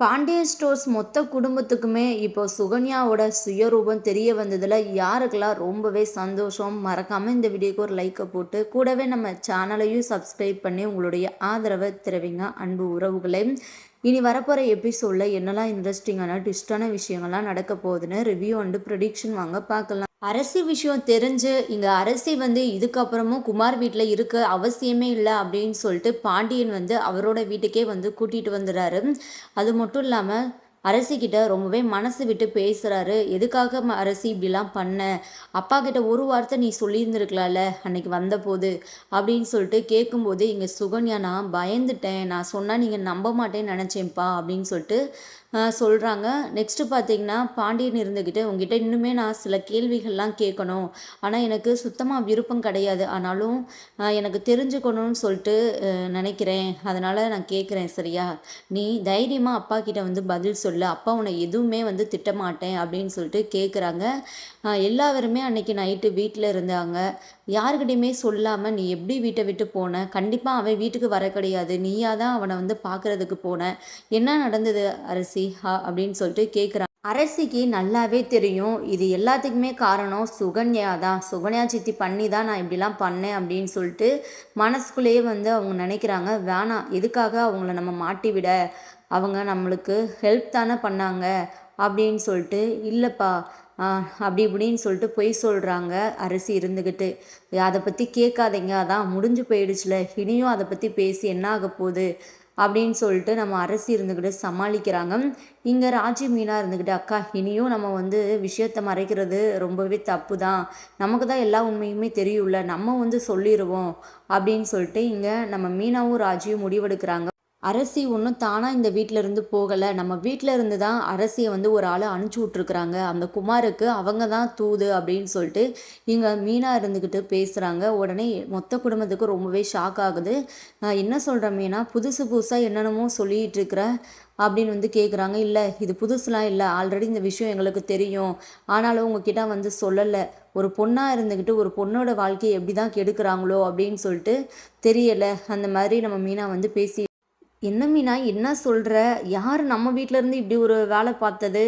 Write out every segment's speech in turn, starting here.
Pandian stores மொத்த குடும்பத்துக்குமே இப்போ சுகன்யாவோட சுயரூபம் தெரிய வந்ததில் யாருக்கெல்லாம் ரொம்பவே சந்தோஷம் மறக்காமல் இந்த வீடியோக்கு ஒரு லைக்கை போட்டு கூடவே நம்ம சேனலையும் சப்ஸ்கிரைப் பண்ணி உங்களுடைய ஆதரவை தெரிவிங்க. அன்பு உறவுகளையும் இனி வரப்போகிற எபிசோடில் என்னெல்லாம் இன்ட்ரெஸ்டிங்கான ட்விஸ்டான விஷயங்கள்லாம் நடக்க போகுதுன்னு ரிவ்யூ அண்டு ப்ரொடிக்ஷன் வாங்க பார்க்கலாம். அரசி விஷயம் தெரிஞ்சு இங்கே அரசி வந்து இதுக்கப்புறமும் குமார் வீட்டில் இருக்க அவசியமே இல்லை அப்படின்னு சொல்லிட்டு பாண்டியன் வந்து அவரோட வீட்டுக்கே வந்து கூட்டிகிட்டு வந்துடுறாரு. அது மட்டும் இல்லாமல் அரசிக்கிட்ட ரொம்பவே மனசு விட்டு பேசுகிறாரு எதுக்காக அரசி இப்படிலாம் பண்ண? அப்பா கிட்ட ஒரு வார்த்தை நீ சொல்லியிருந்துருக்கலாம்ல அன்னைக்கு வந்தபோது அப்படின்னு சொல்லிட்டு கேட்கும்போது இங்கே சுகன்யா நான் பயந்துட்டேன். நான் சொன்னால் நீங்கள் நம்ப மாட்டேன்னு நினச்சேன்ப்பா அப்படின்னு சொல்லிட்டு சொல்கிறாங்க நெக்ஸ்ட்டு பார்த்தீங்கன்னா பாண்டியன் இருந்துக்கிட்டு உங்ககிட்ட இன்னுமே நான் சில கேள்விகள்லாம் கேட்கணும். ஆனால் எனக்கு சுத்தமாக விருப்பம் கிடையாது. ஆனாலும் எனக்கு தெரிஞ்சுக்கணும்னு சொல்லிட்டு நினைக்கிறேன். அதனால் நான் கேட்குறேன் சரியா? நீ தைரியமாக அப்பா கிட்ட வந்து பதில் சொல்லு. அப்பா உன்னை எதுவுமே வந்து திட்டமாட்டேன். அப்படின்னு சொல்லிட்டு கேட்குறாங்க எல்லாருமே அன்னைக்கு நைட்டு வீட்டில் இருந்தாங்க. யாருக்கிட்டையுமே சொல்லாமல் நீ எப்படி வீட்டை விட்டு போன? கண்டிப்பாக அவன் வீட்டுக்கு வர கிடையாது. நீயா தான் அவனை வந்து பார்க்குறதுக்கு போன? என்ன நடந்தது அரசி? அப்படின்னு சொல்லிட்டு கேட்குறாங்க அரசிக்கு நல்லாவே தெரியும். இது எல்லாத்துக்குமே காரணம் சுகன்யா தான். சுகன்யா சித்தி பண்ணி தான் நான் இப்படிலாம் பண்ணேன் அப்படின்னு சொல்லிட்டு மனசுக்குள்ளேயே வந்து அவங்க நினைக்கிறாங்க. வேணாம் எதுக்காக அவங்கள நம்ம மாட்டி விட? அவங்க நம்மளுக்கு ஹெல்ப் தானே பண்ணாங்க? அப்படின்னு சொல்லிட்டு இல்லைப்பா அப்படி இப்படின்னு சொல்லிட்டு பொய் சொல்கிறாங்க அரிசி இருந்துக்கிட்டு அதை பற்றி கேட்காதீங்க. அதான் முடிஞ்சு போயிடுச்சுல. இனியும் அதை பற்றி பேசி என்ன ஆக போகுது? அப்படின்னு சொல்லிட்டு நம்ம அரசி இருந்துக்கிட்டு சமாளிக்கிறாங்க. இங்கே ராஜி மீனாக இருந்துக்கிட்டு அக்கா இனியும் நம்ம வந்து விஷயத்த மறைக்கிறது ரொம்பவே தப்பு தான் நமக்கு தான் எல்லா உண்மையுமே தெரியும்ல. நம்ம வந்து சொல்லிடுவோம் அப்படின்னு சொல்லிட்டு இங்கே நம்ம மீனாவும் ராஜியும் முடிவெடுக்கிறாங்க. அரசி ஒன்றும் தானாக இந்த வீட்டில் இருந்து போகலை. நம்ம வீட்டில் இருந்து தான் அரசியை வந்து ஒரு ஆளை அனுப்பிச்சி விட்ருக்குறாங்க அந்த குமாருக்கு அவங்க தான் தூது அப்படின்னு சொல்லிட்டு இங்கே மீனாக இருந்துக்கிட்டு பேசுகிறாங்க உடனே மொத்த குடும்பத்துக்கு ரொம்பவே ஷாக் ஆகுது. நான் என்ன சொல்கிறேன் மீனா? புதுசு புதுசாக என்னென்னமோ சொல்லிகிட்டு இருக்கிற அப்படின்னு வந்து கேட்குறாங்க இல்லை இது புதுசுலாம் இல்லை. ஆல்ரெடி இந்த விஷயம் எங்களுக்கு தெரியும். ஆனாலும் உங்ககிட்ட வந்து சொல்லலை. ஒரு பொண்ணாக இருந்துக்கிட்டு ஒரு பொண்ணோட வாழ்க்கையை எப்படி தான் கெடுக்கிறாங்களோ அப்படின்னு சொல்லிட்டு தெரியலை. அந்த மாதிரி நம்ம மீனா வந்து பேசி என்ன மீனா என்ன சொல்கிற யார் நம்ம வீட்டிலேருந்து இப்படி ஒரு வேலை பார்த்தது?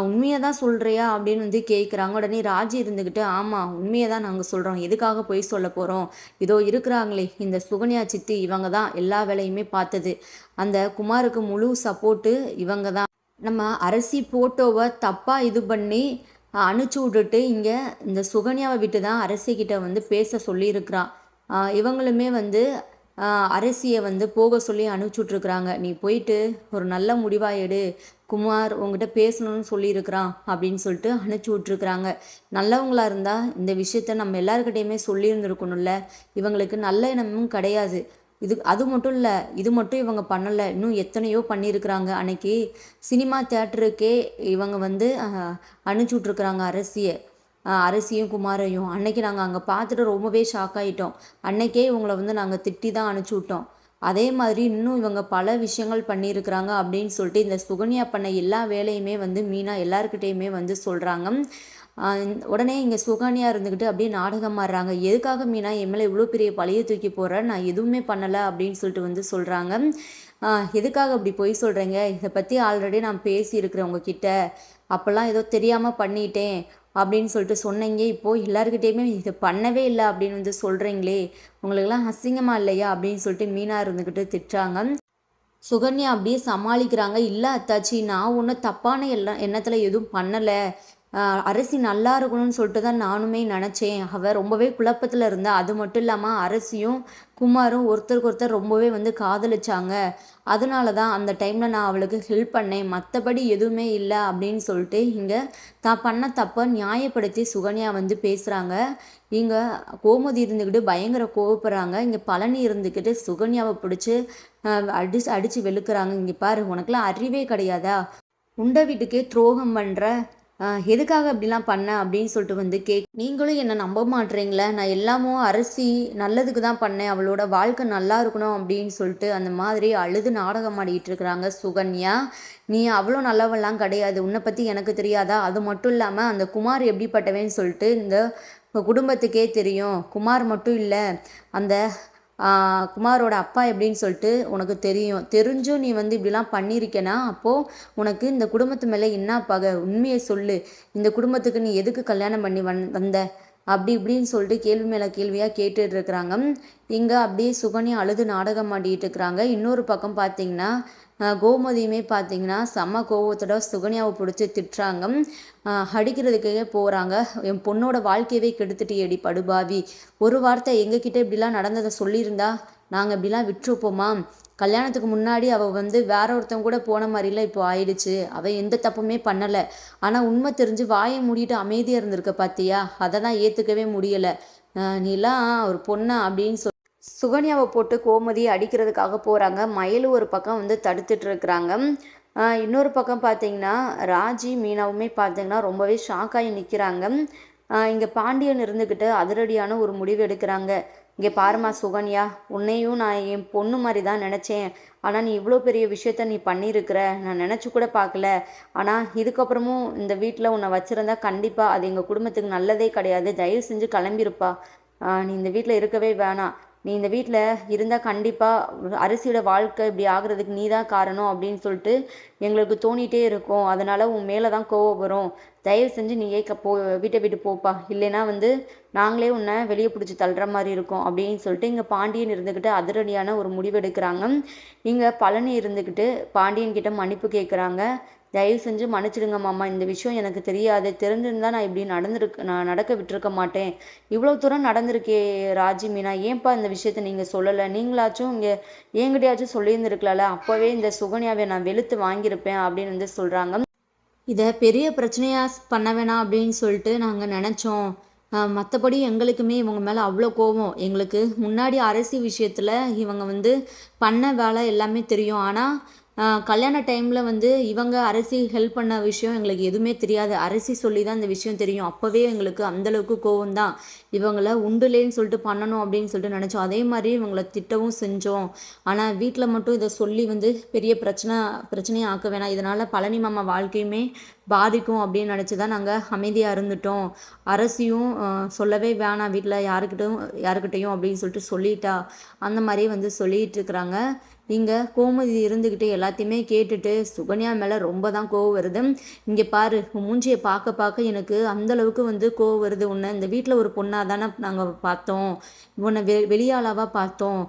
உண்மையை தான் சொல்கிறியா அப்படின்னு வந்து கேட்குறாங்க உடனே ராஜி இருந்துக்கிட்டு ஆமாம் உண்மையை தான் நாங்கள் சொல்கிறோம் எதுக்காக போய் சொல்ல போகிறோம் இதோ இருக்கிறாங்களே இந்த சுகன்யா சித்தி இவங்க தான் எல்லா வேலையுமே பார்த்தது. அந்த குமாருக்கு முழு சப்போர்ட்டு இவங்க தான் நம்ம அரசி ஃபோட்டோவை தப்பாக இது பண்ணி அனுப்பிச்சி விட்டுட்டு இங்கே இந்த சுகன்யாவை விட்டு தான் அரசிக்கிட்ட வந்து பேச சொல்லியிருக்கிறான் இவங்களுமே வந்து அரசியை வந்து போக சொல்லி அனுப்பிச்சுட்ருக்குறாங்க. நீ போயிட்டு ஒரு நல்ல முடிவாக எடு. குமார் உங்ககிட்ட பேசணும்னு சொல்லியிருக்கிறான் அப்படின்னு சொல்லிட்டு அனுப்பிச்சி விட்ருக்குறாங்க நல்லவங்களா இருந்தால் இந்த விஷயத்த நம்ம எல்லாருக்கிட்டையுமே சொல்லியிருந்துருக்கணும்ல. இவங்களுக்கு நல்ல இனமும் கிடையாது. இது அது மட்டும் இல்லை இது மட்டும் இவங்க பண்ணலை. இன்னும் எத்தனையோ பண்ணியிருக்கிறாங்க. அன்னைக்கு சினிமா தேட்டருக்கே இவங்க வந்து அனுப்பிச்சி விட்ருக்குறாங்க அரசியை. அரிசியும் குமாரையும். அன்னைக்கு நாங்கள் அங்கே பார்த்துட்டு ரொம்பவே ஷாக் ஆகிட்டோம் அன்னைக்கே இவங்களை வந்து நாங்கள் திட்டி தான் அனுப்பிச்சி விட்டோம் அதே மாதிரி இன்னும் இவங்க பல விஷயங்கள் பண்ணியிருக்கிறாங்க அப்படின்னு சொல்லிட்டு இந்த சுகன்யா பண்ண எல்லா வேலையுமே வந்து மீனா எல்லாருக்கிட்டேயுமே வந்து சொல்கிறாங்க உடனே இங்கே சுகன்யா இருந்துக்கிட்டு அப்படியே நாடகம் மாறுறாங்க எதுக்காக மீனா என் மேலே இவ்வளோ பெரிய பழைய தூக்கி போகிறேன் நான் எதுவுமே பண்ணலை அப்படின்னு சொல்லிட்டு வந்து சொல்கிறாங்க எதுக்காக அப்படி பொய் சொல்கிறீங்க இதை பற்றி ஆல்ரெடி நான் பேசியிருக்கிறேன் உங்ககிட்ட. அப்போல்லாம் ஏதோ தெரியாமல் பண்ணிட்டேன். அப்படின்னு சொல்லிட்டு சொன்னீங்க. இப்போது எல்லாருக்கிட்டேயுமே இது பண்ணவே இல்லை அப்படின்னு வந்து சொல்கிறீங்களே உங்களுக்கெல்லாம் அசிங்கமாக இல்லையா அப்படின்னு சொல்லிட்டு மீனாக இருந்துக்கிட்டு திட்டுறாங்க. சுகன்யா அப்படியே சமாளிக்கிறாங்க. இல்லை அத்தாச்சி நான் ஒன்றும் தப்பான எல்லாம் எண்ணத்தில் எதுவும் பண்ணலை. அரசி நல்லா இருக்கணும்னு சொல்லிட்டு தான் நானுமே நினச்சேன். அவள் ரொம்பவே குழப்பத்தில் இருந்தா. அது மட்டும் இல்லாமல் அரசியும் குமாரும் ஒருத்தருக்கு ஒருத்தர் ரொம்பவே வந்து காதலிச்சாங்க. அதனால தான் அந்த டைமில் நான் அவளுக்கு ஹெல்ப் பண்ணேன். மற்றபடி எதுவுமே இல்லை அப்படின்னு சொல்லிட்டு இங்கே தான் பண்ண தப்பை நியாயப்படுத்தி சுகன்யா வந்து பேசுகிறாங்க இங்கே கோமதி இருந்துக்கிட்டு பயங்கர கோவப்படுறாங்க. இங்கே பழனி இருந்துக்கிட்டு சுகன்யாவை பிடிச்சி அடிச்சு அடித்து வெளுக்கிறாங்க. இங்கே பாரு உனக்குலாம் அறிவே கிடையாதா? உண்ட வீட்டுக்கே துரோகம் பண்ணுற எதுக்காக அப்படிலாம் பண்ண அப்படின்னு சொல்லிட்டு வந்து கேக் நீங்களும் என்னை நம்ப மாட்டேறீங்களே நான் எல்லாமும் அரிசி நல்லதுக்கு தான் பண்ணேன் அவளோட வாழ்க்கை நல்லா இருக்கணும் அப்படின்னு சொல்லிட்டு அந்த மாதிரி அழுது நாடகம் ஆடிக்கிட்டு இருக்கிறாங்க சுகன்யா. நீ அவ்வளோ நல்லவெல்லாம் கிடையாது உன்னை பற்றி எனக்கு தெரியாதா? அது மட்டும் இல்லாமல் அந்த குமார் எப்படிப்பட்டவேன்னு சொல்லிட்டு இந்த குடும்பத்துக்கே தெரியும். குமார் மட்டும் இல்லை அந்த குமாரோட அப்பா எப்படின்னு சொல்லிட்டு உனக்கு தெரியும். தெரிஞ்சும் நீ வந்து இப்படிலாம் பண்ணியிருக்கேனா? அப்போது உனக்கு இந்த குடும்பத்து மேலே என்ன பகை? உண்மையை சொல்லு. இந்த குடும்பத்துக்கு நீ எதுக்கு கல்யாணம் பண்ணி வந் வந்த? அப்படி இப்படின்னு சொல்லிட்டு கேள்வி மேலே கேள்வியாக கேட்டுட்டு இருக்கிறாங்க. இங்கே அப்படியே சுகன்யா அழுது நாடகம் ஆடிட்டு இருக்கிறாங்க. இன்னொரு பக்கம் பார்த்தீங்கன்னா கோமதியுமே பார்த்தீங்கன்னா செம்ம கோவத்தோட சுகன்யாவை பிடிச்சி திட்டுறாங்க. அடிக்கிறதுக்கே போகிறாங்க என் பொண்ணோட வாழ்க்கையவே கெடுத்துட்டு எடி படுபாவி. ஒரு வார்த்தை எங்ககிட்ட இப்படிலாம் நடந்ததை சொல்லியிருந்தா நாங்கள் இப்படிலாம் விட்டுருப்போமா? கல்யாணத்துக்கு முன்னாடி அவள் வந்து வேற ஒருத்தவங்க கூட போன மாதிரிலாம் இப்போ ஆயிடுச்சு. அவள் எந்த தப்புமே பண்ணலை. ஆனால் உண்மை தெரிஞ்சு வாயை மூடிட்டு அமைதியாக இருந்திருக்க பார்த்தியா அதை தான் ஏற்றுக்கவே முடியலை நீலாம் ஒரு பொண்ணா அப்படின்னு சொல்லி சுகன்யாவை போட்டு கோமதி அடிக்கிறதுக்காக போகிறாங்க மயில் ஒரு பக்கம் வந்து தடுத்துட்டு இருக்கிறாங்க. இன்னொரு பக்கம் பார்த்தீங்கன்னா ராஜி மீனாவுமே பார்த்தீங்கன்னா ரொம்பவே ஷாக்காகி நிற்கிறாங்க இங்கே பாண்டியன் இருந்துக்கிட்டு அதிரடியான ஒரு முடிவு எடுக்கிறாங்க. இங்கே பாருமா சுகன்யா உன்னையும் நான் என் பொண்ணு மாதிரி தான் நினச்சேன். ஆனால் நீ இவ்வளோ பெரிய விஷயத்த நீ பண்ணியிருக்கிற. நான் நினச்சி கூட பார்க்கல. ஆனால் இதுக்கப்புறமும் இந்த வீட்டில் உன்னை வச்சுருந்தா கண்டிப்பாக அது எங்கள் குடும்பத்துக்கு நல்லதே கிடையாது. தயவு செஞ்சு கிளம்பிருப்பா. நீ இந்த வீட்டில் இருக்கவே வேணாம். நீ இந்த வீட்டில் இருந்தால் கண்டிப்பாக அரிசியோட வாழ்க்கை இப்படி ஆகிறதுக்கு நீ தான் காரணம் அப்படின்னு சொல்லிட்டு எங்களுக்கு தோணிகிட்டே இருக்கும். அதனால் உன் மேலே தான் கோவம் வரும். தயவு செஞ்சு நீ ஏக்க போ வீட்டை விட்டு போப்பா. இல்லைன்னா வந்து நாங்களே உன்னை வெளியே பிடிச்சி தள்ளுற மாதிரி இருக்கும் அப்படின்னு சொல்லிட்டு இங்கே பாண்டியன் இருந்துக்கிட்டு அதிரடியான ஒரு முடிவு எடுக்கிறாங்க. இங்கே பழனி இருந்துக்கிட்டு பாண்டியன் கிட்ட மன்னிப்பு கேட்குறாங்க தயவு செஞ்சு மன்னிச்சிடுங்க மாமா இந்த விஷயம் எனக்கு தெரியாது. தெரிஞ்சிருந்தால் நான் இப்படி நடந்திருக்கு நான் நடக்க விட்டுருக்க மாட்டேன். இவ்வளோ தூரம் நடந்திருக்கே ராஜி மீனா ஏன்பா இந்த விஷயத்த நீங்கள் சொல்லலை? நீங்களாச்சும் இங்கே என்கிட்டயாச்சும் சொல்லியிருந்துருக்கலாம்ல அப்போவே இந்த சுகன்யாவை நான் வெளுத்து வாங்கியிருப்பேன் அப்படின்னு வந்து சொல்கிறாங்க இதை பெரிய பிரச்சனையாக பண்ண வேணாம் அப்படின்னு சொல்லிட்டு நாங்கள் நினச்சோம். மற்றபடி எங்களுக்குமே இவங்க மேலே அவ்வளோ கோபம் எங்களுக்கு முன்னாடி அரசி விஷயத்தில் இவங்க வந்து பண்ண வேலை எல்லாமே தெரியும். ஆனால் கல்யாண டைமில் வந்து இவங்க அரசி ஹெல்ப் பண்ண விஷயம் எங்களுக்கு எதுவுமே தெரியாது. அரசி சொல்லி தான் இந்த விஷயம் தெரியும். அப்போவே எங்களுக்கு அந்தளவுக்கு கோவம் தான் இவங்கள உண்டுலேன்னு சொல்லிட்டு பண்ணணும் அப்படின்னு சொல்லிட்டு நினச்சோம். அதே மாதிரி இவங்களை திட்டவும் செஞ்சோம். ஆனால் வீட்டில் மட்டும் இதை சொல்லி வந்து பெரிய பிரச்சனை பிரச்சனையை ஆக்க வேணாம். இதனால் பழனி மாமா வாழ்க்கையுமே பாதிக்கும் அப்படின்னு நினச்சி தான் நாங்கள் அமைதியாக இருந்துட்டோம். அரசியும் சொல்லவே வேணாம் வீட்டில் யாருக்கிட்டும் யாருக்கிட்டையும் அப்படின்னு சொல்லிட்டு சொல்லிட்டா. அந்த மாதிரி வந்து சொல்லிகிட்டு இருக்கிறாங்க. இங்கே கோமதி இருந்துக்கிட்டு எல்லாத்தையுமே கேட்டுட்டு சுகன்யா மேலே ரொம்ப தான் கோவம் வருது. இங்கே பாரு மூஞ்சியை பார்க்க பார்க்க எனக்கு அந்தளவுக்கு வந்து கோவம் வருது. உன்னை இந்த வீட்டில் ஒரு பொண்ணாக தானே நாங்கள் பார்த்தோம். உன்னை வெ வெளியாளாவாக பார்த்தோம்.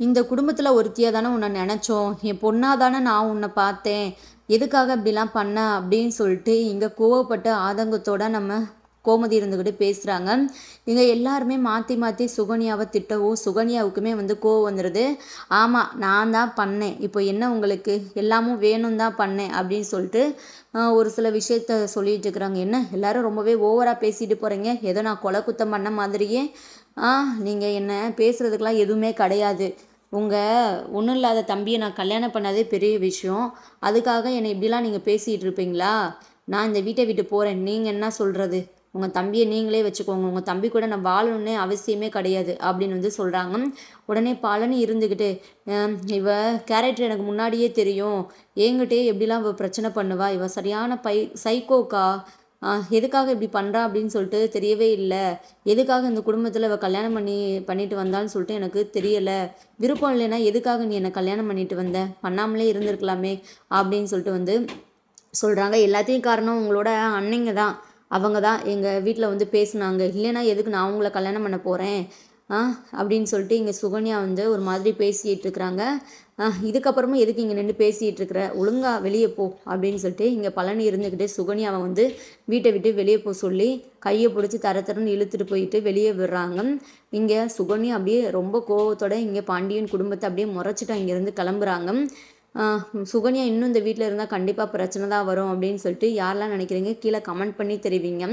இந்த குடும்பத்தில் ஒருத்தியாக தானே உன்னை நினச்சோம். என் பொண்ணாக தானே நான் உன்னை பார்த்தேன். எதுக்காக இப்படிலாம் பண்ண அப்படின்னு சொல்லிட்டு இங்கே கோவப்பட்ட ஆதங்கத்தோட நம்ம கோமதி இருந்துக்கிட்டு பேசுகிறாங்க இங்கே எல்லாருமே மாற்றி மாற்றி சுகன்யாவை திட்டவும் சுகன்யாவுக்குமே வந்து கோவம் வந்துடுது ஆமாம் நான் தான் பண்ணேன். இப்போ என்ன உங்களுக்கு? எல்லாமும் வேணும் தான் பண்ணேன் அப்படின்னு சொல்லிட்டு ஒரு சில விஷயத்த சொல்லிட்டு இருக்கிறாங்க. என்ன? எல்லாரும் ரொம்பவே ஓவராக பேசிட்டு போகிறீங்க ஏதோ நான் கொலை குத்தம் பண்ண மாதிரியே. நீங்கள் என்ன பேசுகிறதுக்கெலாம் எதுவுமே கிடையாது. உங்கள் ஒன்றும் இல்லாத தம்பியை நான் கல்யாணம் பண்ணதே பெரிய விஷயம். அதுக்காக என்னை இப்படிலாம் நீங்கள் பேசிகிட்டு இருப்பீங்களா? நான் இந்த வீட்டை விட்டு போகிறேன் நீங்கள் என்ன சொல்கிறது உங்கள் தம்பியை நீங்களே வச்சுக்கோங்க. உங்கள் தம்பி கூட நான் வாழணும்னே அவசியமே கிடையாது அப்படின்னு வந்து சொல்கிறாங்க உடனே பழனி இருந்துக்கிட்டு இவ கேரக்டர் எனக்கு முன்னாடியே தெரியும். என்கிட்டே எப்படிலாம் இவள் பிரச்சனை பண்ணுவா? இவ சரியான பை சைக்கோக்கா எதுக்காக இப்படி பண்ணுறா அப்படின்னு சொல்லிட்டு தெரியவே இல்லை. எதுக்காக இந்த குடும்பத்தில் இவள் கல்யாணம் பண்ணி பண்ணிட்டு வந்தான்னு சொல்லிட்டு எனக்கு தெரியலை. விருப்பம் இல்லைன்னா எதுக்காக நீ என்னை கல்யாணம் பண்ணிட்டு வந்த? பண்ணாமலே இருந்திருக்கலாமே. அப்படின்னு சொல்லிட்டு வந்து சொல்கிறாங்க எல்லாத்தையும் காரணம் உங்களோட அன்னைங்க தான். அவங்க தான் எங்கள் வீட்டில் வந்து பேசுனாங்க. இல்லைன்னா எதுக்கு நான் அவங்கள கல்யாணம் பண்ண போகிறேன் அப்படின்னு சொல்லிட்டு இங்கே சுகன்யா வந்து ஒரு மாதிரி பேசிகிட்டு இருக்கிறாங்க. இதுக்கப்புறமும் எதுக்கு இங்கே நின்று பேசிகிட்டு இருக்கிற? ஒழுங்காக வெளியே போ அப்படின்னு சொல்லிட்டு இங்கே பழனி இருந்துக்கிட்டே சுகன்யாவை வந்து வீட்டை விட்டு வெளியே போக சொல்லி கையை பிடிச்சி தர தரன்னு இழுத்துட்டு போயிட்டு வெளியே விடுறாங்க. இங்கே சுகன்யா அப்படியே ரொம்ப கோவத்தோட இங்கே பாண்டியன் குடும்பத்தை அப்படியே முறைச்சிட்டு அங்கேருந்து கிளம்புறாங்க. சுகன்யா இன்னும் இந்த வீட்டில் இருந்தால் கண்டிப்பாக பிரச்சனை தான் வரும் அப்படின்னு சொல்லிட்டு யாரெல்லாம் நினைக்கிறீங்க கீழே கமெண்ட் பண்ணி தெரிவிங்க.